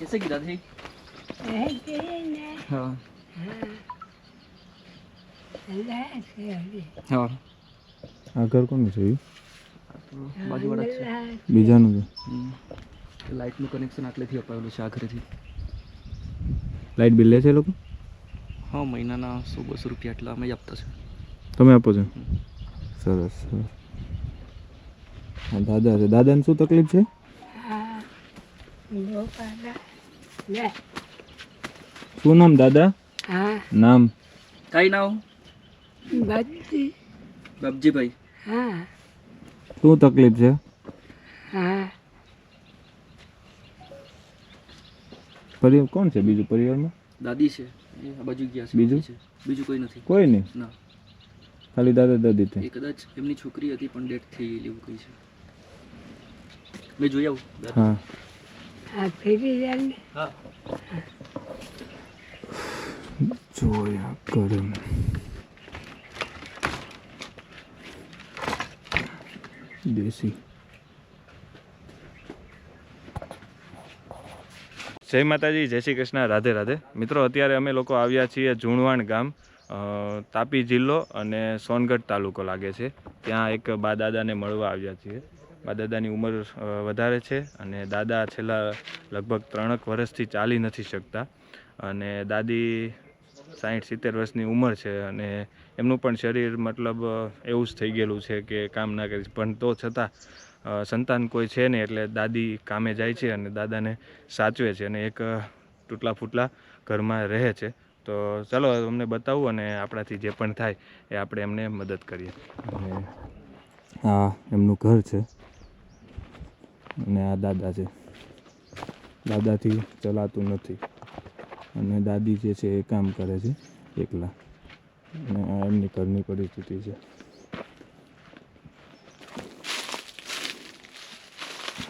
Esse હા હા ઘર કોનું છે બાજુવાળા જ છે બીજાનું છે લાઇટનું કનેક્શન આટલેથી અપાવેલું છે આ લાઇટ બિલ લે છે લોકો હા મહિનાના સો બસો રૂપિયા એટલા અમે આપતા છે તમે આપો છો? સરસ સરસ. દાદા છે. દાદાને શું તકલીફ છે? શું નામ દાદા? નામ? કઈ નામ બાપજીભાઈ. શું તકલીફ છે? હા. પરિ કોણ છે બીજું પરિવારમાં? દાદી છે. એ આ બાજુ ગયા છે બીજું? છે. બીજું કોઈ નથી. કોઈ નહીં? ના. ખાલી દાદા દાદી થઈ કદાચ એમની છોકરી હતી પણ ડેથ થઈ ગયેલી એવું કઈ છે. મેં જોઈ આવું. હા. આ ફેરી જાય હા. જોયા કરમ દેશી. જય માતાજી જય શ્રી કૃષ્ણ રાધે રાધે. મિત્રો અત્યારે અમે લોકો આવ્યા છીએ ઝુણવાણ ગામ અ, તાપી જિલ્લો અને સોનગઢ તાલુકો લાગે છે. ત્યાં એક બા દાદાને મળવા આવ્યા છીએ. બા દાદાની ઉંમર વધારે છે અને દાદા છેલ્લા લગભગ ત્રણેક વર્ષથી ચાલી નથી શકતા. અને દાદી સાઠ સિત્તેર વર્ષની ઉંમર છે અને એમનું પણ શરીર મતલબ એવું જ થઈ ગયેલું છે કે કામ ના કરી પણ તો છતાં સંતાન કોઈ છે નહીં એટલે દાદી કામે જાય છે અને દાદાને સાચવે છે અને એક તૂટલા ફૂટલા ઘરમાં રહે છે. તો ચાલો અમને બતાવું અને આપણાથી જે પણ થાય એ આપણે એમને મદદ કરીએ. આ એમનું ઘર છે. અને આ દાદા છે. દાદાથી ચલાતું નથી. અને દાદી જે છે એ કામ કરે છે એકલા. અને આ એમની ઘરની પરિસ્થિતિ છે.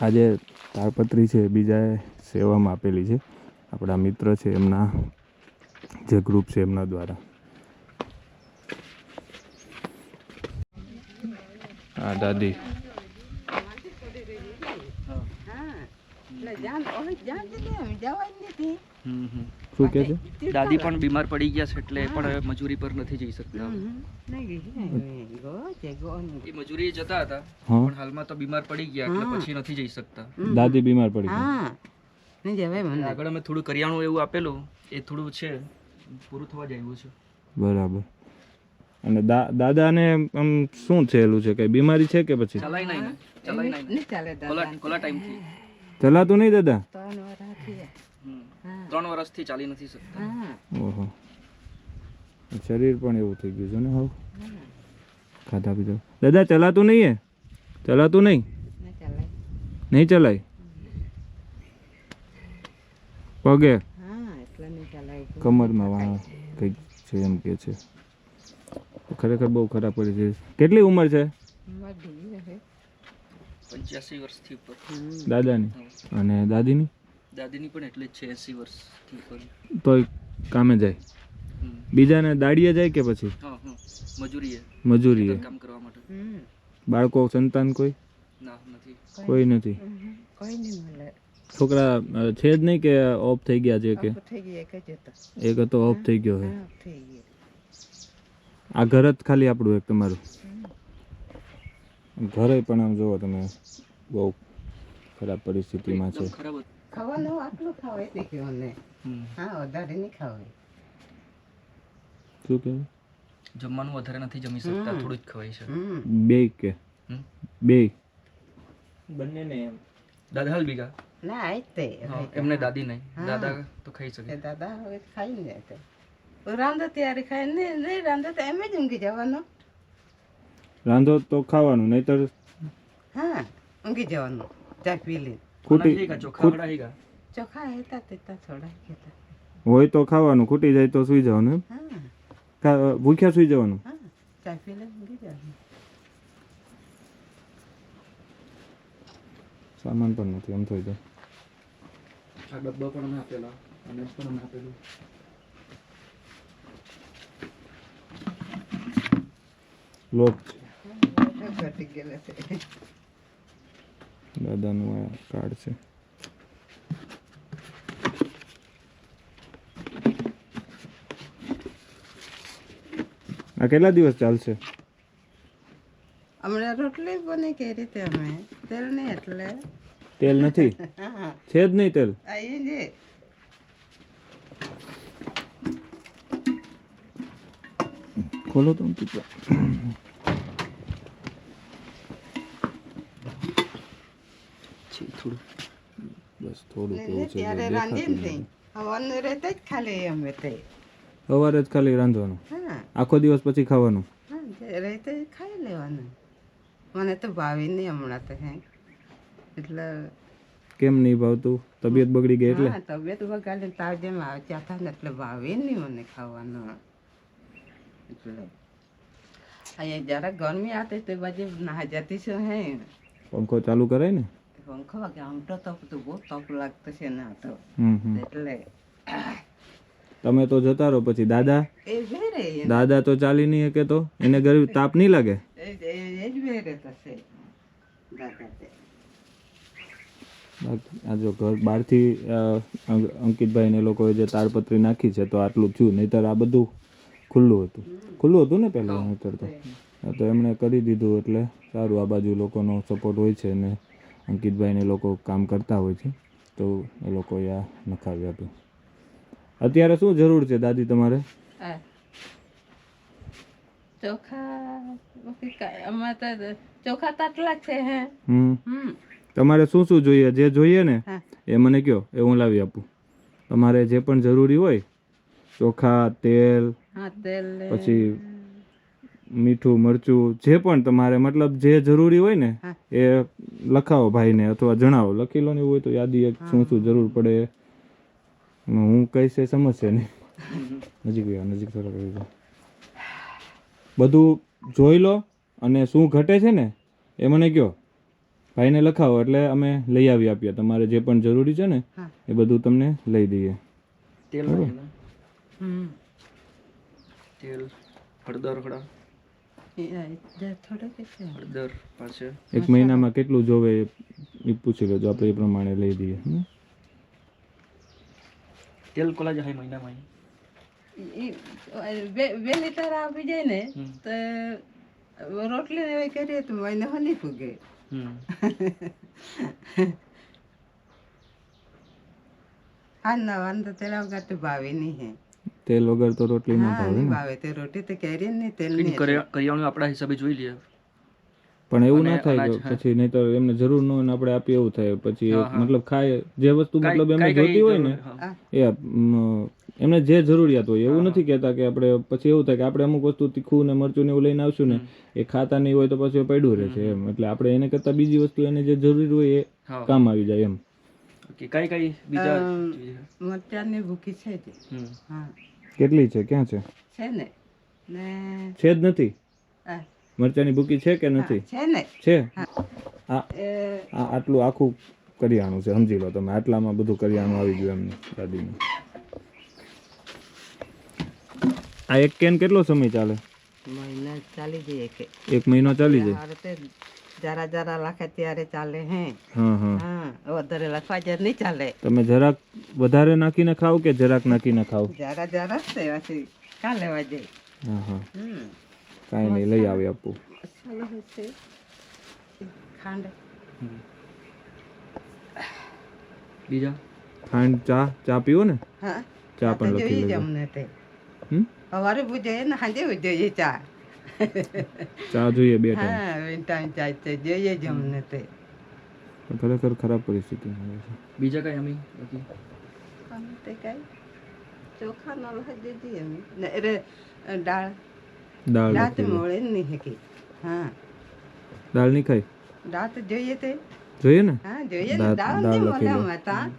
આજે તાળપત્રી છે બીજાએ સેવામાં આપેલી છે. આપણા મિત્ર છે એમના, જે ગ્રુપ છે એમના દ્વારા. આ દાદી હમ હમ. શું કે છે? દાદી પણ બીમાર પડી ગયા છે એટલે પણ મજૂરી પર નથી જઈ શકતા એ મજૂરી જતા હતા પણ હાલમાં તો બીમાર પડી ગયા એટલે પછી નથી જઈ શકતા. દાદી બીમાર પડી ગયા? જવાય મને. આગળ અમે થોડું કરિયાણું એવું આપેલું એ થોડું છે પૂરું થવા જાય છે. બરાબર. અને દાદાને આમ શું થયેલું છે? કઈ બીમારી છે કે પછી? ચલાય નહીં ચલાય નહીં ચાલે કોલા કોલા ટાઈમથી. ચલાતું નહીં દાદા? ત્રણ વર્ષથી ચાલી નથી શકતા. ઓહો. શરીર પણ એવું થઈ ગયું છે ને હવે. ખાધા પીધા. દાદા ચલાતું નહીં હે ચલાતું નહીં? નહીં ચલાય. પગે? હા એટલે નહીં ચાલે કમરમાં વાહ કંઈક છે એમ કે છે. ખરેખર બહુ ખરાબ પડી છે. કેટલી ઉંમર છે? પંચ્યાસી વર્ષથી ઉપર. દાદાની? અને દાદીની? દાદીની પણ એટલે છે એસી વર્ષથી ઉપર. તો કામે જાય. બીજાને દાડીએ જાય કે પછી? હા હા. મજૂરીએ. મજૂરીએ. કામ કરવા માટે. બાળકો સંતાન કોઈ? ના નથી. કોઈ નથી. કોઈ નહીં મળે. છોકરા છે જ નહીં કે ઓફ થઈ ગયા છે કે? એક જ હતો. ઓફ થઈ ગયો છે આ ઘર જ ખાલી આપણું એક તમારું. ઘરે પણ આમ જુઓ તમે બહુ ખરાબ પરિસ્થિતિમાં છે. ખાવાનું આટલું ખાવાય તે કહેવાને હમ. હા વધારે નહીં ખાવાય. શું કેવું? જમવાનું વધારે નથી જમી શકતા થોડું જ ખવાય છે. બે કે? હમ. બે. બંનેને એમ. દાદા હાલ બીગા ના આજ તે. એમને દાદી નહીં. દાદા તો ખાઈ શકે. દાદા હવે ખાઈ ને રાંધો ત્યારે ખાય ને નહીં રાંધો તો એમ જ ઊંઘી જવાનું. રાંધો તો ખાવાનું નહીતર હા ઊંઘી જવાનું ચા પી લે. ખૂટી ચોખા વડા હેગા ચોખા હતા તે તા થોડા હોય તો ખાવાનું ખૂટી જાય તો સુઈ જવાનું એમ. ભૂખ્યા સુઈ જવાનું? હા ચા પી લે ઊંઘી જવાનું. સામાન પણ નથી એમ થઈ જાય. આ ડબ્બા પણ અમે આપેલા અને પણ અમે આપેલું. લોક ઘર ગયેલા છે. દાદાનું આ કાર્ડ છે. આ કેટલા દિવસ ચાલશે? હમણાં રોટલી બની કે રીતે અમે? તેલ નહીં એટલે. તેલ નથી? છે જ નહીં તેલ? આવીએ જે. ખોલો તો છે થોડું બસ થોડું કેવું છે ત્યારે રાંધીને થઈ. હવાનું રહેતા જ ખાલી અમે તે સવારે જ ખાલી રાંધવાનું આખો દિવસ પછી ખાવાનું રહેતે ખાઈ લેવાનું મને તો ભાવી નહીં હમણાં તો હે એટલે કેમ નહીં ભાવતું તબિયત બગડી ગઈ એટલે તબિયત બગાડે તાવ જેમ આવતા હતા ને એટલે ભાવે નહીં મને ખાવાનું એટલે અહીંયા જરા ગરમી આવતી તો બાજુ ના જતી છે હે પંખો ચાલુ કરાય ને વાગે આમ તો બહુ તપ લાગતો છે ને તો. એટલે તમે તો જતા રહો પછી. દાદા? દાદા તો ચાલી નહીં કે તો? એને ગરીબ તાપ નહીં લાગે? આ જો ઘર બહારથી અ, અંકિતભાઈ ને લોકોએ જે તાડપત્રી નાખી છે તો આટલું થયું. નહીતર આ બધું ખુલ્લું હતું. ખુલ્લું હતું ને પહેલાં? નહીતર તો. તો એમણે કરી દીધું એટલે સારું. આ બાજુ લોકોનો સપોર્ટ હોય છે ને અંકિતભાઈને લોકો કામ કરતા હોય છે તો એ લોકોએ આ નખાવી આપ્યું અત્યારે શું જરૂર છે દાદી તમારે? તમારે શું શું જોઈએ? જે જોઈએ ને એ મને કયો એ હું લાવી આપું. તમારે જે પણ જરૂરી હોય ચોખા તેલ તેલ પછી મીઠું મરચું જે પણ તમારે મતલબ જે જરૂરી હોય ને એ લખાવો ભાઈને અથવા જણાવો. લખી લો ને એવું હોય તો યાદી શું શું જરૂર પડે હું કહીશ એ સમજશે નહીં. નજીક ગયા નજીક થોડા બધું જોઈ લો અને શું ઘટે છે ને એ મને કહો. ભાઈને લખાવો એટલે અમે લઈ આવી આપીએ. તમારે જે પણ જરૂરી છે ને એ બધું તમને લઈ દઈએ. તેલ હળદર હળા જે હળદર પાછળ. એક મહિનામાં કેટલું જોવે એ- પૂછી લેજો આપણે એ પ્રમાણે લઈ દઈએ તેલ કોલા હોય મહિનામાં બે લીટર આપી જાય ને તો રોટલી ને એવી કરીએ તો મહિને હની ફૂગે. હા ના વાંધો તેલા વગર તો ભાવે નહીં હે. તેલ વગર તો રોટલી ના ભાવે ને. ભાવે તે રોટી તો કેરી ને તેલ કંઈ કરિયાણું આપણા હિસાબે જોઈ લઈએ. પણ એવું ના થાય કે પછી નહીં તો એમને જરૂર ન હોય ને આપણે આપીએ એવું થાય. પછી. મતલબ ખાય જે વસ્તુ મતલબ એમને જોતી હોય ને. એ એમને જે જરૂરિયાત હોય. એવું નથી કહેતા કે આપણે પછી એવું થાય કે આપણે અમુક વસ્તુ તીખું ને મરચું ને એવું લઈને આવશું ને એ ખાતા નહીં હોય તો પછી એ પડ્યું રહે છે એમ. એટલે આપણે એને કરતા બીજી વસ્તુ એને જે જરૂરી હોય એ કામ આવી જાય એમ. કઈ કાંઈ કાંઈ બીજા અત્યારની ભૂખી છે હા. કેટલી છે? ક્યાં છે? છે ને? ને છે જ નથી? મરચાની ભૂકી છે કે નથી? છે ને. છે? આ આટલું આખું કરિયાણું છે સમજી લો તમે. આટલામાં બધું કરિયાણું આવી ગયું એમને દાદીનું આ એક કેન કેટલો સમય ચાલે? મહિના ચાલી જાય એક. મહિનો ચાલી જાય. જરા જરા લખે ત્યારે ચાલે હે. વધારે લખવા જ નહીં ચાલે. તમે જરાક વધારે નાખીને ખાવ કે જરાક નાખીને ખાવ જરા જરા જ છે પછી કા લેવા જઈ હા હા. કાંઈ નહીં લઈ આવી આપું. ખાંડ. બીજા? ખાંડ ચા ચા પીવો ને? હા. ચા પણ લખી લેજો. અમને તે. હમ? સવારે બી ને સાંજે બી ચા. ચા જોઈએ બે ટાઈમ. હા બે ટાઈમ ચા છે જોઈએ જ અમને તે. ખરેખર ખરાબ પરિસ્થિતિ આવે છે. બીજા કાંઈ અમે? બાકી? અમે તે કાંઈ ચોખા ન લખી દીધી અમે. ને અરે દાળ દાળ. દાળ તો લખી લો મળે જ નહીં હકી. હા. દાળ નહીં ખાય દાળ તો જોઈએ તે. જોઈએ ને? હા જોઈએ ને દાળ- દાળ દાળ નહીં લખી મળે લો. અમારે ત્યાં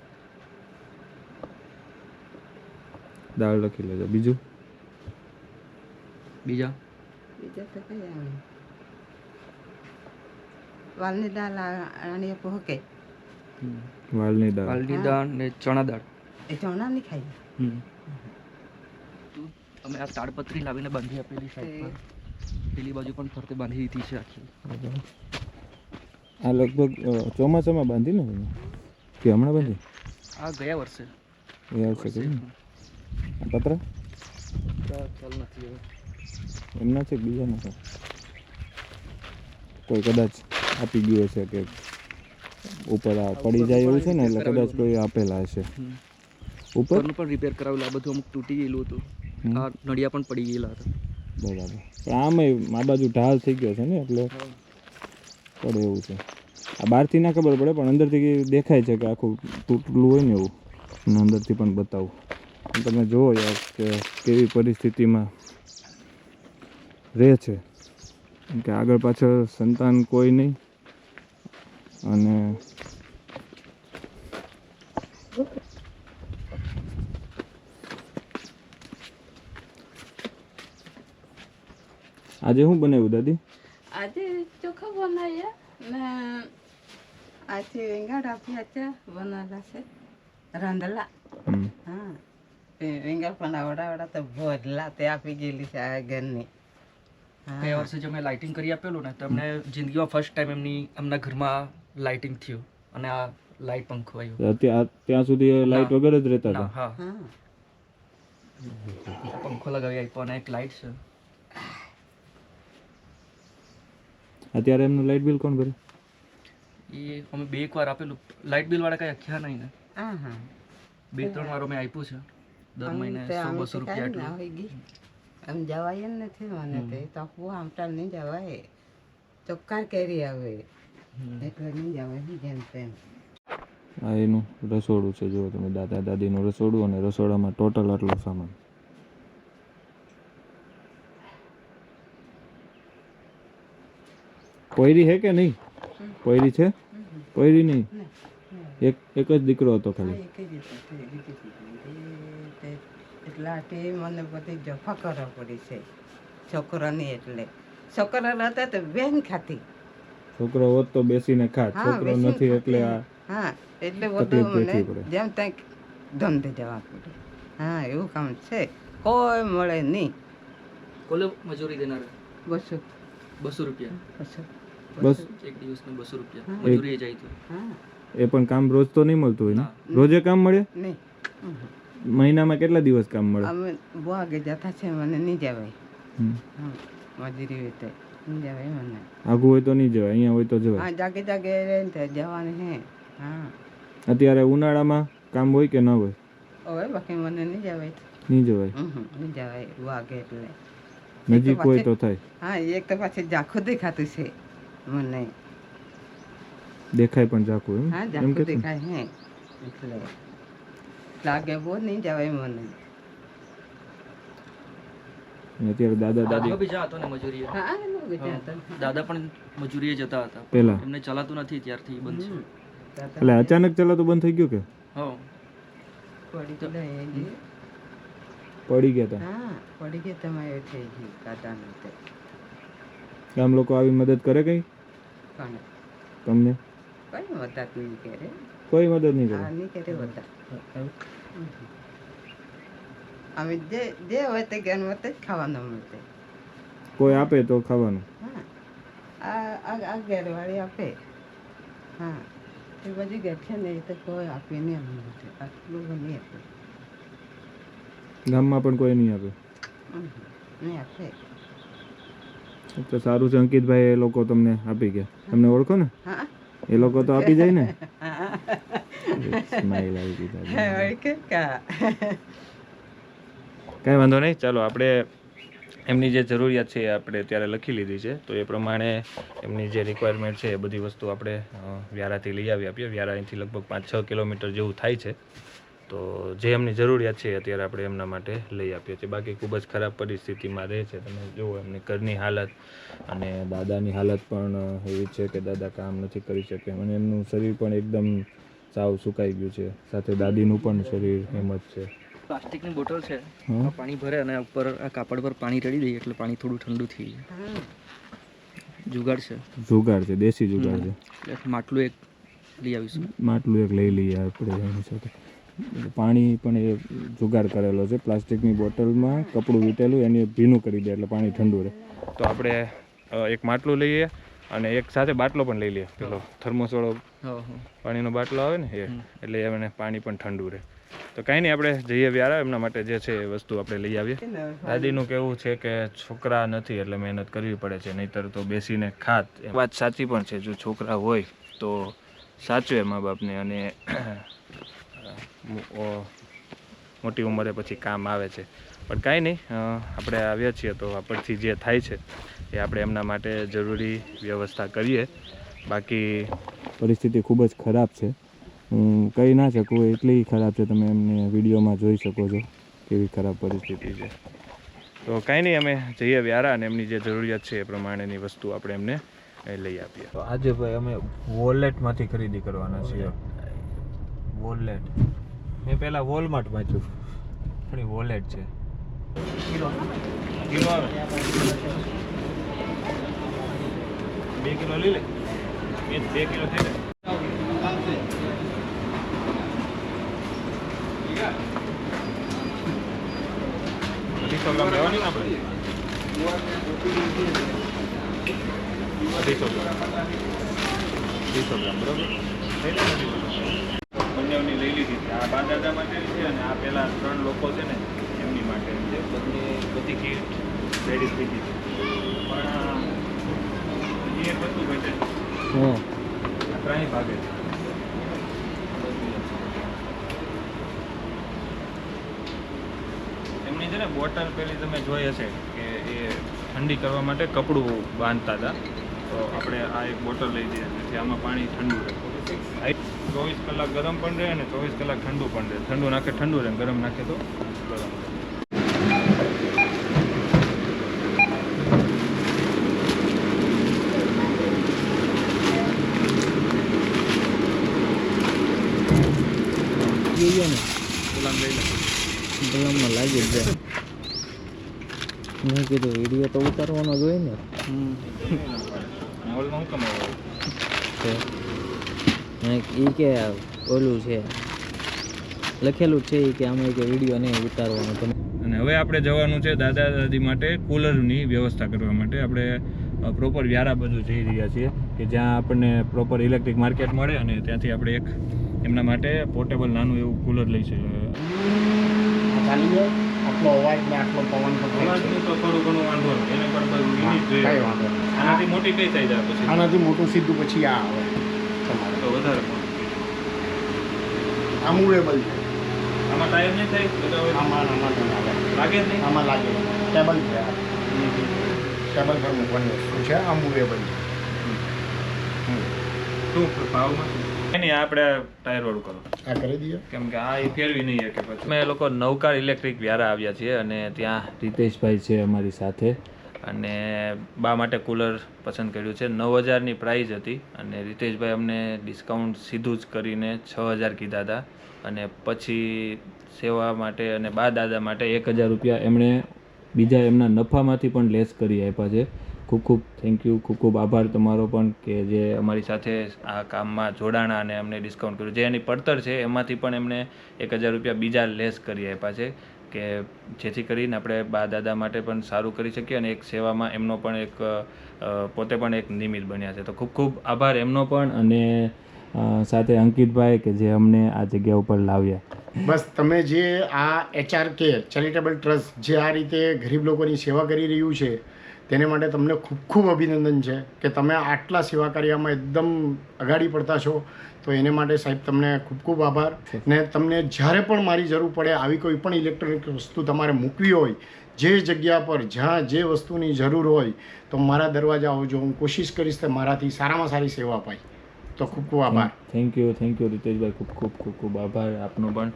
દાળ લખી લેજો. બીજું? બીજા? બીજા તો કઈ આવે વાલની દાળ આણીએ પોકે હમ. વાલની દાળ વાલની દાળ ને ચણા દાળ એ ચણા નહીં ખાઈ. હમ. અમે આ તાડપત્રી લાવીને બાંધી આપેલી સાઈડ પર પેલી બાજુ પણ ફરતે બાંધી દીધી છે આખી. આ લગભગ ચોમાસામાં બાંધી ને કે હમણાં બાંધી? આ ગયા વર્ષે. ગયા વર્ષે કે નહીં? આ પતરા ચાલ નથી હવે. એમના છે બીજાના છે કોઈ કદાચ આપી ગયું હશે કે ઉપર આ પડી જાય એવું છે ને એટલે કદાચ કોઈ આપેલા હશે. ઉપર? ઉપરનું પણ રિપેર કરાવેલું આ બધું અમુક તૂટી ગયેલું હતું. આ નળિયા પણ પડી ગયેલા હતા. બરાબર. પણ આમાં આ બાજુ ઢાલ થઈ ગયો છે ને એટલે પડે એવું છે. આ બહારથી ના ખબર પડે પણ અંદરથી દેખાય છે કે આખું તૂટલું હોય ને એવું. અને અંદરથી પણ બતાવું. તમે જુઓ યાર કે કેવી પરિસ્થિતિમાં રહે છે. કે આગળ પાછળ સંતાન કોઈ નહીં. અને આજે શું બનાવ્યું દાદી? આજે ચોખા બનાવ્યા ને આજે વેંગાડ આપ્યા છે બનાવેલા છે રાંધલા. હા વેંગાડ પણ આવડા આવડા તો ભોજલા તે આપી ગયેલી છે આ ઘરની. ગયા વર્ષે જે મેં લાઇટિંગ કરી આપેલું ને તમને જિંદગીમાં ફર્સ્ટ ટાઈમ એમની એમના ઘરમાં લાઇટિંગ થયું અને આ લાઇટ પંખો આવ્યો ત્યાં સુધી લાઇટ વગર જ રહેતા હતા? હા. પંખો લગાવી આપ્યો અને એક લાઇટ છે. અત્યારે એમનું લાઇટ બિલ કોણ ભરે? એ અમે બે એક વાર આપેલું. લાઇટ બિલ વાળા કઈ આખ્યા નહીં ને. હા હા બે ત્રણ વાર અમે આપ્યું છે. દર મહિને સો બસો રૂપિયા એટલું આમ જવાય જ નથી મને તે. તો આપવું આમટા નહીં જવાય. ચોખ્ખા કેરી આવે. એટલે નહીં જવાય જેમ તેમ. આ એનું રસોડું છે. જુઓ તમે દાદા દાદીનું રસોડું અને રસોડામાં ટોટલ આટલો સામાન. પોયરી હે કે નહીં? પોયરી છે? પોયરી નહીં? એક એક જ દીકરો હતો ખાલી એક જ હતો, તે બીજી દીકરી. તે- તે- એટલા તે મને બધી જફા કરવા પડી છે. છોકરાની એટલે. છોકરા હતા તો બેન ખાતી. છોકરો હોત તો બેસીને ખા છોકરો નથી એટલે હા એટલે બધું મને જેમ ત્યાં ધંધે જવા પડે. હા એવું કામ છે. કોઈ મળે નહીં. કોલે મજૂરી દેનાર? બસો. બસો રૂપિયા. બસો. બસ. એક દિવસને બસો રૂપિયા. મજૂરી જાય તો. હા. એ પણ કામ રોજ તો નહીં મળતું હોય ને? રોજે કામ મળે? નહીં. મહિનામાં કેટલા દિવસ કામ મળે? અમે બહુ આગળ જતા છે મને નહીં જવાય. મજૂરી હોય તો નહીં જવાય મને આઘું હોય તો નહીં જવાય અહીંયા હોય તો જવાય. હા જાગે જાગે રહીને જવાનું હે હા. અત્યારે ઉનાળામાં કામ હોય કે ન હોય? હવે બાકી મને નહીં જવાય. નહીં જવાય? નહીં જવાય વાગે એટલે. નજીક હોય તો થાય. હા એક તો પાછી ઝાખું દેખાતું છે મને. દેખાય પણ જાખું એમ? હા ઝાખું? દેખાય હે એટલે. લાગે બહુ નહીં જવાય મને. અત્યારે દાદા દાદી? બી જતો ને મજૂરીએ. હા એનું ગુજરાત દાદા પણ મજૂરીએ જતા હતા. પહેલા એમને ચલાતું નથી ત્યારથી બંધ છે. એટલે અચાનક ચલાતું બંધ થઈ ગયું કે? હા. પડી ગયા હતા હા પડી ગયા તમારે થઈ ગઈ દાદાને ગામ લોકો આવી મદદ કરે કઈ? તમને? કઈ મદદ નહીં કરે. કોઈ મદદ નહીં કરે. નહીં કરે બધા અમે જે જે હોય તે જ્ઞાન તે જ ખાવાનું મળશે કોઈ આપે તો ખાવાનું. આ આ આ આપે. હા. એ બધી ઘર છે ને એ તો કોઈ આપે નહીં અમને આટલું નહીં આપે. ગામમાં પણ કોઈ નહીં આપે. નહીં આપે. તો સારું છે અંકિતભાઈ એ લોકો તમને આપી ગયા. તમને ઓળખો ને? એ લોકો તો આપી જાય ને. સ્માઈલ આવી. કા કાંઈ વાંધો નહીં ચાલો આપણે એમની જે જરૂરિયાત છે એ આપણે અત્યારે લખી લીધી છે. તો એ પ્રમાણે એમની જે રિક્વાયરમેન્ટ છે એ બધી વસ્તુ આપણે વ્યારાથી લઈ આવી આપીએ. વ્યારા અહીંથી લગભગ પાંચ છ કિલોમીટર જેવું થાય છે. તો જે એમની જરૂરિયાત છે અત્યારે આપણે એમના માટે લઈ આપીએ છીએ. બાકી ખૂબ જ ખરાબ પરિસ્થિતિમાં રહે છે. તમે જુઓ એમની ઘરની હાલત અને દાદાની હાલત પણ એવી છે કે દાદા કામ નથી કરી શકે. અને એમનું શરીર પણ એકદમ સાવ સુકાઈ ગયું છે. સાથે દાદીનું પણ શરીર એમ જ છે. પ્લાસ્ટિકની બોટલ છે. હા. પાણી ભરે અને ઉપર આ કાપડ પર પાણી રેડી દઈએ એટલે પાણી થોડું ઠંડુ થઈ જાય. જુગાડ છે. જુગાડ છે દેશી જુગાડ છે. માટલું એક લઈ આવીશું. માટલું એક લઈ લઈએ આપણે એની સાથે. પાણી પણ એ જુગાડ કરેલો છે. પ્લાસ્ટિકની બોટલમાં કપડું વીટેલું એને ભીનું કરી દે એટલે પાણી ઠંડુ રહે. તો આપણે એક માટલું લઈએ. અને એક સાથે બાટલો પણ લઈ લઈએ પેલો થર્મોસવાળો પાણીનો બાટલો આવે ને એ એટલે એમને પાણી પણ ઠંડુ રહે. તો કાંઈ નહીં આપણે જઈએ વ્યારા એમના માટે જે છે એ વસ્તુ આપણે લઈ આવીએ. દાદીનું કહેવું છે કે છોકરા નથી એટલે મહેનત કરવી પડે છે નહીંતર તો બેસીને ખાત. એ વાત સાચી પણ છે જો છોકરા હોય તો સાચવે મા બાપને અને મોટી ઉંમરે પછી કામ આવે છે. પણ કાંઈ નહીં આપણે આવ્યા છીએ તો આપણથી જે થાય છે એ આપણે એમના માટે જરૂરી વ્યવસ્થા કરીએ. બાકી પરિસ્થિતિ ખૂબ જ ખરાબ છે. કહી ના શકું એટલી ખરાબ છે તમે એમને વિડીયોમાં જોઈ શકો છો કેવી ખરાબ પરિસ્થિતિ છે. તો કાંઈ નહીં, અમે જઈએ વ્યારા અને એમની જે જરૂરિયાત છે એ પ્રમાણેની વસ્તુ આપણે એમને લઈ આપીએ. તો આજે ભાઈ અમે વોલેટમાંથી ખરીદી કરવાના છીએ. વોલેટ. મેં પહેલાં વોલમાર્ટ વાંચ્યું પણ વોલેટ છે. કિલો. આવે? બે કિલો લઈ લે. બે બે કિલો થઈ લે લેવાની ને લઈ લીધી. આ બા દાદા માટે છે અને આ પેલા ત્રણ લોકો છે ને છે બધી બધી કીટ રેડી થઈ ગઈ પણ હજી એક વસ્તુ ઘટે ત્રણેય ભાગે. એમની છે ને બોટલ પેલી તમે જોઈ હશે કે એ ઠંડી કરવા માટે કપડું બાંધતા હતા. તો આપણે આ એક બોટલ લઈ જઈએ જેથી આમાં પાણી ઠંડુ રહે. ચોવીસ કલાક ગરમ પણ રહે અને ચોવીસ કલાક ઠંડુ પણ રહે. ઠંડુ નાખે ઠંડુ રહે ગરમ નાખે તો ગરમ ગુલામ લઈ લે. ગલામમાં લાગી જ જાય મેં કીધું વીડિયો તો ઉતારવાનો જ હોય ને. મોલમાં કમાવું ઈ કે ઓલું છે. લખેલું છે એ કે આમાં કે વીડિયો નહીં ઉતારવાનો. તમે અને હવે આપણે જવાનું છે દાદા દાદી માટે કુલરની વ્યવસ્થા કરવા માટે. આપણે પ્રોપર વ્યારા બધું જઈ રહ્યા છીએ કે જ્યાં આપણને પ્રોપર ઇલેક્ટ્રિક માર્કેટ મળે અને ત્યાંથી આપણે એક એમના માટે પોર્ટેબલ નાનું એવું કુલર લઈ છે. આટલો અવાજ ને આટલો પવન તો થોડું ઘણું વાંધો એને પણ આનાથી મોટી કઈ થઈ જાય પછી? આનાથી મોટું સીધું પછી આ આવે. તમારે. તો વધારે મોટું. છે. આમાં ટાયર નહીં થાય? આમાં આમાં લાગે જ નહીં? આમાં લાગે ટેબલ છે ટેબલ પર મૂકવાની વસ્તુ છે. આ મૂવેબલ છે શું ભાવમાં એની આપણે ટાયર વાળું કરો. આ કરી દઈએ. કેમ કે આ ફેરવી નહીં શકે પછી. અમે લોકો નવકાર ઇલેક્ટ્રિક વ્યારા આવ્યા છીએ અને ત્યાં રીતેશભાઈ છે અમારી સાથે. અને બા માટે કુલર પસંદ કર્યું છે. નવ હજારની પ્રાઇઝ હતી અને રીતેશભાઈ અમને ડિસ્કાઉન્ટ સીધું જ કરીને છ હજાર કીધા હતા. અને પછી સેવા માટે અને બા દાદા માટે એક હજાર રૂપિયા એમણે બીજા એમના નફામાંથી પણ લેસ કરી આપ્યા છે. ખૂબ ખૂબ થેન્ક યુ ખૂબ ખૂબ આભાર તમારો પણ કે જે અમારી સાથે આ કામમાં જોડાણા અને અમને ડિસ્કાઉન્ટ કર્યું. જે એની પડતર છે, એમાંથી પણ એમને એક હજાર રૂપિયા બીજા લેસ કરી આપ્યા છે કે જેથી કરીને આપણે બા દાદા માટે પણ સારું કરી શકીએ અને એક સેવામાં એમનો પણ એક પોતે પણ એક નિમિત્ત બન્યા છે. તો ખૂબ ખૂબ આભાર એમનો પણ અને સાથે અંકિતભાઈ કે જે અમને આ જગ્યા ઉપર લાવ્યા. બસ તમે જે આ એચઆર કે ચેરિટેબલ ટ્રસ્ટ જે આ રીતે ગરીબ લોકોની સેવા કરી રહ્યું છે તેને માટે તમને ખૂબ ખૂબ અભિનંદન છે કે તમે આટલા સેવા કાર્યમાં એકદમ અગાડી પડતા છો. તો એને માટે સાહેબ તમને ખૂબ ખૂબ આભાર. ને તમને જ્યારે પણ મારી જરૂર પડે આવી કોઈ પણ ઇલેક્ટ્રોનિક વસ્તુ તમારે મૂકવી હોય, જે જગ્યા પર જ્યાં જે વસ્તુની જરૂર હોય, તો મારા દરવાજા આવજો હું કોશિશ કરીશ કે મારાથી સારામાં સારી સેવા અપાય. તો ખૂબ ખૂબ આભાર. થેન્ક યુ થેન્ક યુ રીતેશભાઈ. ખૂબ ખૂબ ખૂબ ખૂબ આભાર આપનો પણ.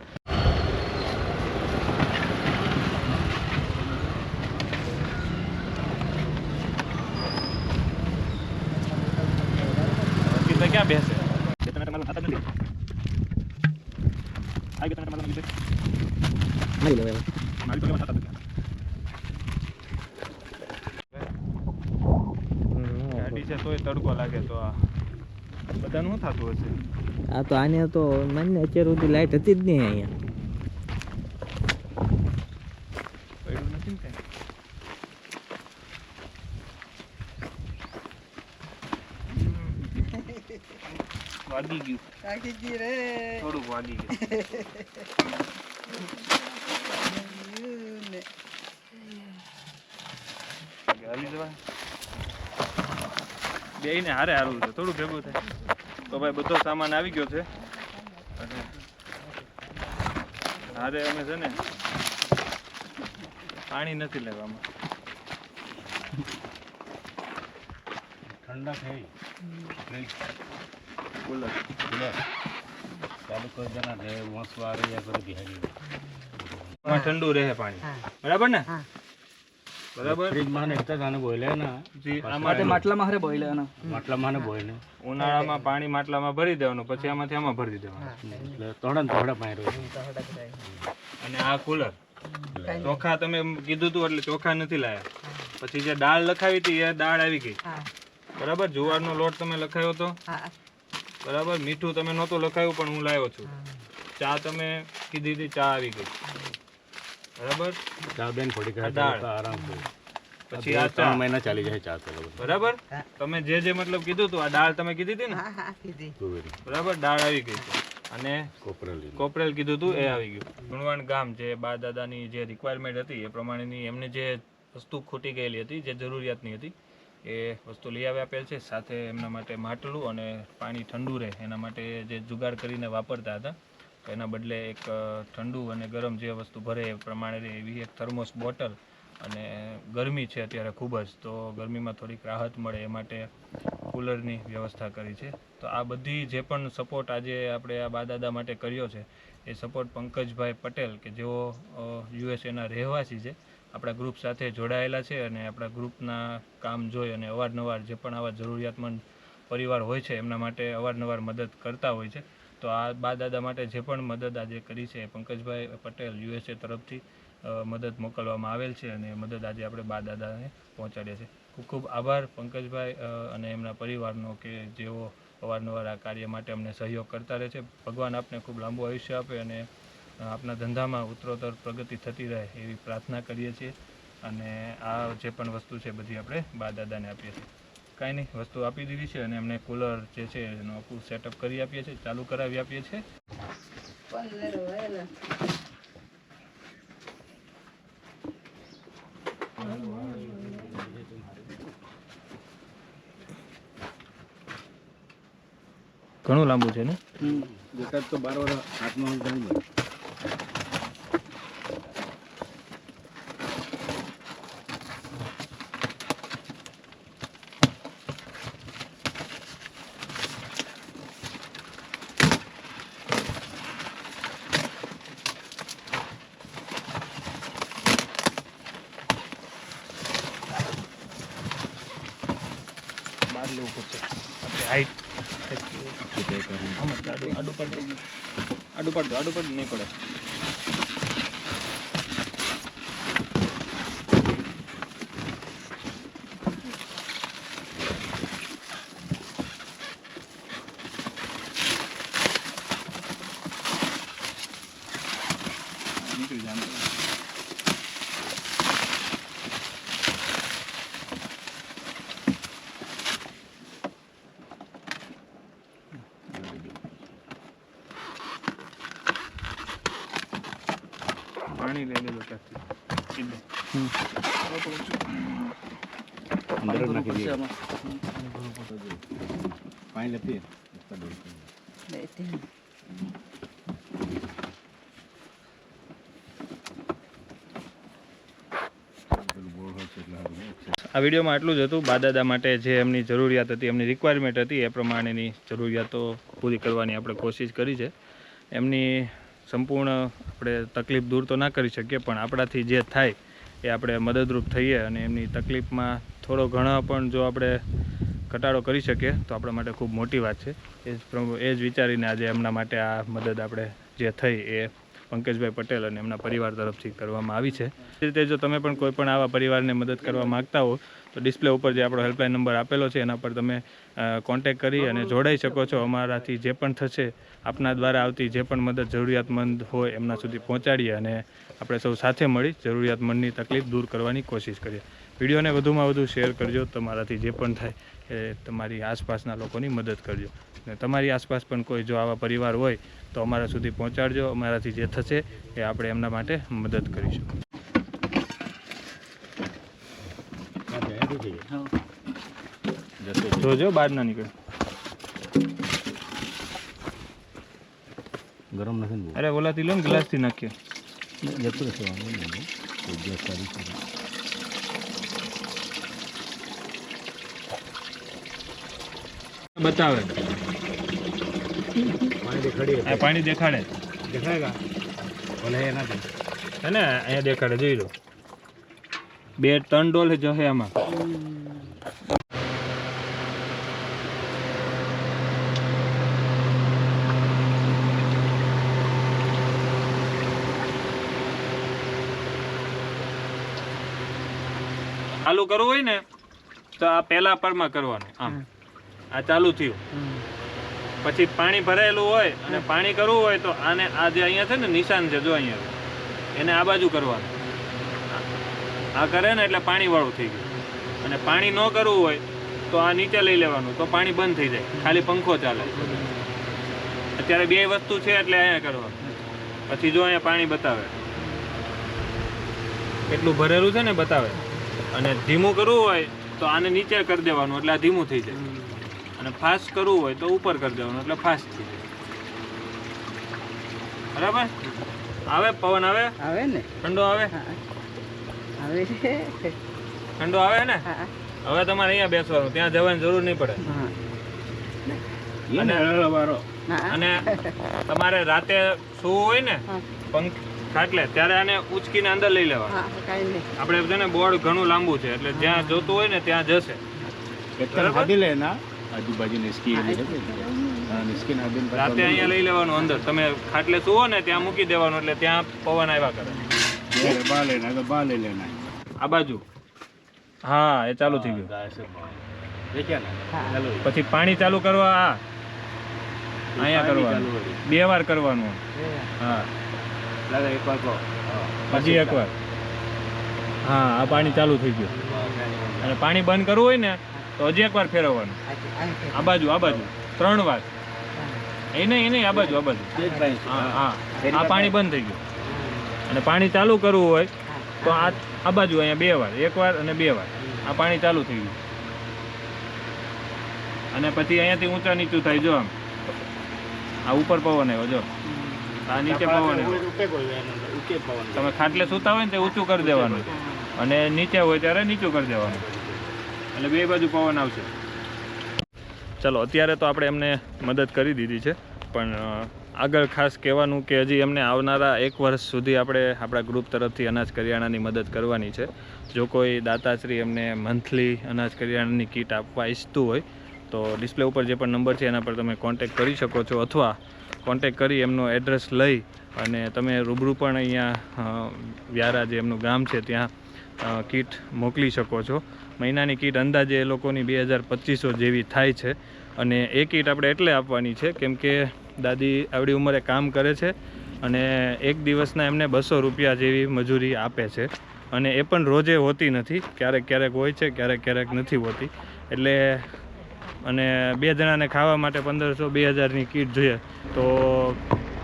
ક્યાં બેસે મારી લેવાય ગાડી છે તોય તડકો લાગે તો આ બધાનું શું થતું હશે આ તો આને તો મને અત્યાર સુધી લાઈટ હતી જ નહીં અહીંયા પડ્યું નથી ને કાંઈ? વાગી ગયું. કાકી જી રે. થોડું વાગી ગયું. ને. બે ને હારે હારું છે. થોડું ભેગું થાય. તો ભાઈ બધો સામાન આવી ગયો છે. હારે અમે છે ને પાણી નથી લેવામાં. ઠંડક થઈ કુલર ચાલુ કરી દેના રે વંશ વારે યા કરી બિહારી એમાં ઠંડુ રહે પાણી. બરાબર ને? બરાબર? ફ્રીજમાં ને આને બોલે ના. જી માટે માટલામાં હારે બોઈલે આના. માટલા માં બોલે ઉનાળામાં પાણી માટલામાં ભરી દેવાનું પછી આમાંથી આમાં ભરી દેવાનું. એટલે તોડા પાણી. અને આ કુલર. ચોખા તમે કીધું તું એટલે ચોખા નથી લાયા. પછી જે દાળ લખાવી હતી એ દાળ આવી ગઈ. બરાબર બરાબર? જુવારનો લોટ તમે લખાયો હતો હા. બરાબર? મીઠું તમે નહોતું લખાયું પણ હું લાવ્યો છું. ચા તમે કીધી હતી ચા આવી ગઈ. બરાબર? ચા બેન થોડી આરામ પછી આ ચા. ત્રણ મહિના ચાલી જાય ચા તો બરાબર? તમે જે જે મતલબ કીધું હતું આ દાળ તમે કીધી હતી ને? બરાબર? દાળ આવી ગઈ છે. અને કોપરેલ કોપરેલ કીધું હતું એ આવી ગયું. ગુણવાણ ગામ જે બા દાદાની જે રિક્વાયરમેન્ટ હતી એ પ્રમાણેની એમને જે વસ્તુ ખૂટી ગયેલી હતી જે જરૂરિયાતની હતી એ વસ્તુ લઈ આવી આપેલ છે. સાથે એમના માટે માટલું અને પાણી ઠંડુ રહે. એના માટે જે જુગાડ કરીને વાપરતા હતા તો એના બદલે એક ઠંડુ અને ગરમ જે વસ્તુ ભરે એ પ્રમાણે રહે એવી એક થર્મોસ બોટલ. અને ગરમી છે અત્યારે ખૂબ જ, તો ગરમીમાં થોડીક રાહત મળે એ માટે કુલરની વ્યવસ્થા કરી છે. તો આ બધી જે પણ સપોર્ટ આજે આપણે આ બાદાદા માટે કર્યો છે, એ સપોર્ટ પંકજભાઈ પટેલ કે જેઓ યુએસએના રહેવાસી છે આપણા ગ્રુપ સાથે જોડાયેલા છે અને આપણા ગ્રુપના કામ જોઈ અને અવારનવાર જે પણ આવા જરૂરિયાતમંદ પરિવાર હોય છે, એમના માટે અવારનવાર મદદ કરતા હોય છે. તો આ બા દાદા માટે જે પણ મદદ આજે કરી છે, પંકજભાઈ પટેલ યુએસએ તરફથી મદદ મોકલવામાં આવેલ છે અને મદદ આજે આપણે બા દાદાને પહોંચાડીએ છીએ ખૂબ ખૂબ આભાર પંકજભાઈ અને એમના પરિવારનો કે જેઓ અવારનવાર આ કાર્ય માટે અમને સહયોગ કરતા રહે છે. ભગવાન આપને ખૂબ લાંબુ આયુષ્ય આપે અને આપના ધંધામાં ઉત્તરોત્તર પ્રગતિ થતી રહે એવી પ્રાર્થના કરીએ છીએ અને આ જે પણ વસ્તુ છે બધી આપણે બા દાદાને આપીએ છીએ. કાંઈ નહીં, વસ્તુ આપી દીધી છે અને એમને કુલર જે છે એનું આખું સેટઅપ કરી આપીએ છીએ, ચાલુ કરાવી આપીએ છીએ. ઘણું લાંબુ છે ને? તો બાર વાર હાથમાં બહાર લેવું પડશે આપણે હાઈટ આડું પડતું આડું પડતું આડું પડતું નહીં પડે નીકળી જાય પાણી લઈ લેજો ત્યાંથી અંદર જ નાખી દઈએ આમાં. પાણી લેતી લેતી આ વિડીયોમાં આટલું જ હતું. બાદાદા માટે જે એમની જરૂરિયાત હતી, એમની રિક્વાયરમેન્ટ હતી, એ પ્રમાણેની જરૂરિયાતો પૂરી કરવાની આપણે કોશિશ કરી છે. એમની સંપૂર્ણ આપણે તકલીફ દૂર તો ના કરી શકીએ, પણ આપણાથી જે થાય એ આપણે મદદરૂપ થઈએ અને એમની તકલીફમાં થોડો ઘણો પણ જો આપણે ઘટાડો કરી શકીએ, તો આપણા માટે ખૂબ મોટી વાત છે. એ જ એ જ વિચારીને આજે એમના માટે આ મદદ આપણે જે થઈ એ પંકજભાઈ પટેલ અને એમના પરિવાર તરફથી કરવામાં આવી છે. એ રીતે જો તમે પણ કોઈ પણ આવા પરિવારને મદદ કરવા માગતા હો, તો ડિસ્પ્લે ઉપર જે આપણો હેલ્પલાઇન નંબર આપેલો છે, એના પર તમે કોન્ટેક્ટ કરી અને જોડાઈ શકો છો. અમારાથી જે પણ થશે, આપના દ્વારા આવતી જે પણ મદદ જરૂરિયાતમંદ હોય, એમના સુધી પહોંચાડીએ અને આપણે સૌ સાથે મળી જરૂરિયાતમંદની તકલીફ દૂર કરવાની કોશિશ કરીએ. વિડીયોને વધુમાં વધુ શેર કરજો તમારાથી જે પણ થાય એ તમારી આસપાસના લોકોની મદદ કરજો. અને તમારી આસપાસ પણ કોઈ જો આવા પરિવાર હોય તો અમારા સુધી પહોંચાડજો અમારાથી જે થશે એ આપણે એમના માટે મદદ કરીશું. જોજો બહાર ના નીકળે. ગરમ નથી અરે ઓલાથી લો ને ગ્લાસથી નાખીએ. જતું રહેશે વાંધો નહીં બહુ. કોઈ ગેસ સારી છે બતાવે. પાણી દેખાડી પાણી દેખાડે. દેખાડેગા ભલે એ નથી. ને અહીંયા દેખાડે જોઈ લો. બે ત્રણ ડોલ જશે આમાં. ચાલુ કરવું હોય ને તો આ પહેલા પરમાં કરવાનું આમ. આ ચાલુ થયું. પછી પાણી ભરાયેલું હોય અને પાણી કરવું હોય તો આને આ જે અહીંયા છે ને નિશાન છે જો અહીંયા. એને આ બાજુ કરવાનું. આ કરે ને એટલે પાણીવાળું થઈ ગયું. અને પાણી ન કરવું હોય તો આ નીચે લઈ લેવાનું. તો પાણી બંધ થઈ જાય. ખાલી પંખો ચાલે. અત્યારે બે વસ્તુ છે એટલે અહીંયા કરવાનું. પછી જો અહીંયા પાણી બતાવે. એટલું ભરેલું છે ને બતાવે. અને ધીમું કરવું હોય તો આને નીચે કરી દેવાનું. એટલે આ ધીમું થઈ જાય. અને ફાસ્ટ કરવું હોય તો ઉપર કરી દેવાનું એટલે ફાસ્ટ થઈ જાય. બરાબર? આવે? પવન આવે? આવે ને. ઠંડો આવે? આવે છે. ઠંડો આવે ને? હવે તમારે અહીંયા બેસવાનું ત્યાં જવાની જરૂર નહીં પડે. અને અને તમારે રાતે સૂવું હોય ને પંખ ખાટલે ત્યારે આને ઉચકીને અંદર લઈ લેવા. હા કાંઈ નહીં. આપણે છે ને બોર્ડ ઘણું લાંબુ છે એટલે જ્યાં જોતું હોય ને ત્યાં જશે. બરાબર? લે ના. આજુબાજુની સ્કીન અને સ્કીન આદિન રાતે અહીંયા લઈ લેવાનું અંદર. તમે ખાટલે સુવો ને ત્યાં મૂકી દેવાનું એટલે ત્યાં પવન આવ્યા કરે. બા લેના તો બા લઈ લેના આ બાજુ? હા એ ચાલુ થઈ ગયું. પછી પાણી ચાલુ કરવા આ અહીંયા કરવાનું. બે વાર કરવાનું. હા. પછી એક વાર એકવાર હા. આ પાણી ચાલુ થઈ ગયું. અને પાણી બંધ કરવું હોય ને તો હજી એકવાર ફેરવવાનું. આ બાજુ આ બાજુ. ત્રણ વાર. એ નહીં એ નહીં આ બાજુ આ બાજુ. હા હા. આ પાણી બંધ થઈ ગયું. અને પાણી ચાલુ કરવું હોય તો આ આ બાજુ અહીંયા બે વાર. એક વાર અને બે વાર. આ પાણી ચાલુ થઈ ગયું. અને પછી અહીંયાથી ઊંચા નીચું થાય જો આમ. આ ઉપર પવન આવ્યો જો. આ નીચે પવન તમે ખાટલે સૂતા હોય ને તે ઊંચું કરી દેવાનું. અને નીચે હોય ત્યારે નીચું કરી દેવાનું. એટલે બે બાજુ પવન આવશે. ચલો, અત્યારે તો આપણે એમને મદદ કરી દીધી છે, પણ આગળ ખાસ કહેવાનું કે હજી એમને આવનારા એક વર્ષ સુધી આપણે આપણા ગ્રુપ તરફથી અનાજ કરિયાણાની મદદ કરવાની છે. જો કોઈ દાતાશ્રી એમને મંથલી અનાજ કરિયાણાની કીટ આપવા ઈચ્છતું હોય, તો ડિસ્પ્લે ઉપર જે પણ નંબર છે, એના પર તમે કોન્ટેક કરી શકો છો, અથવા કોન્ટેક કરી એમનો એડ્રેસ લઈ અને તમે રૂબરૂ પણ અહીંયા વ્યારા જે એમનું ગામ છે, ત્યાં કીટ મોકલી શકો છો. મહિનાની કીટ અંદાજે એ લોકોની બે હજાર પચીસો જેવી થાય છે. અને એ કીટ આપણે એટલે આપવાની છે કેમ કે દાદી આવડી ઉંમરે કામ કરે છે અને એક દિવસના એમને બસો રૂપિયા જેવી મજૂરી આપે છે. અને એ પણ રોજે હોતી નથી, ક્યારેક ક્યારેક હોય છે, ક્યારેક ક્યારેક નથી હોતી. એટલે અને બે જણાને ખાવા માટે પંદરસો બે હજારની કીટ જોઈએ તો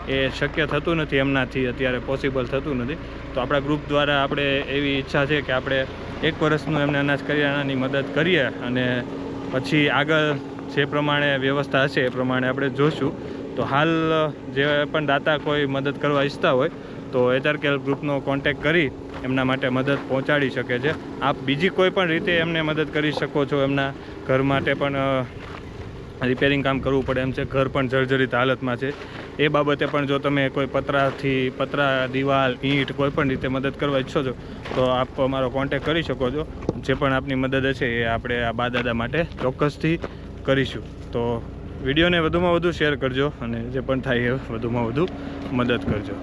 એ શક્ય થતું નથી, એમનાથી અત્યારે પોસિબલ થતું નથી. તો આપણા ગ્રુપ દ્વારા આપણે એવી ઈચ્છા છે કે આપણે એક વર્ષનું એમને અનાજ કરિયાણાની મદદ કરીએ અને પછી આગળ જે પ્રમાણે વ્યવસ્થા હશે એ પ્રમાણે આપણે જોશું. તો હાલ જે પણ દાતા કોઈ મદદ કરવા ઈચ્છતા હોય, તો એચઆરકેએલ ગ્રુપનો કોન્ટેક કરી એમના માટે મદદ પહોંચાડી શકે છે. આપ બીજી કોઈ પણ રીતે એમને મદદ કરી શકો છો, એમના ઘર માટે પણ રિપેરિંગ કામ કરવું પડે એમ છે. ઘર પણ જર્જરિત હાલતમાં છે. એ બાબતે પણ જો તમે કોઈ પતરાથી, પતરા, દિવાલ, ઈંટ કોઈ પણ રીતે મદદ કરવા ઈચ્છો છો, તો આપ અમારો કોન્ટેક કરી શકો છો. જે પણ આપની મદદ હશે એ આપણે આ બાદાદા માટે ચોક્કસથી કરીશું. તો વિડીયોને વધુમાં વધુ શેર કરજો અને જે પણ થાય એ વધુમાં વધુ મદદ કરજો.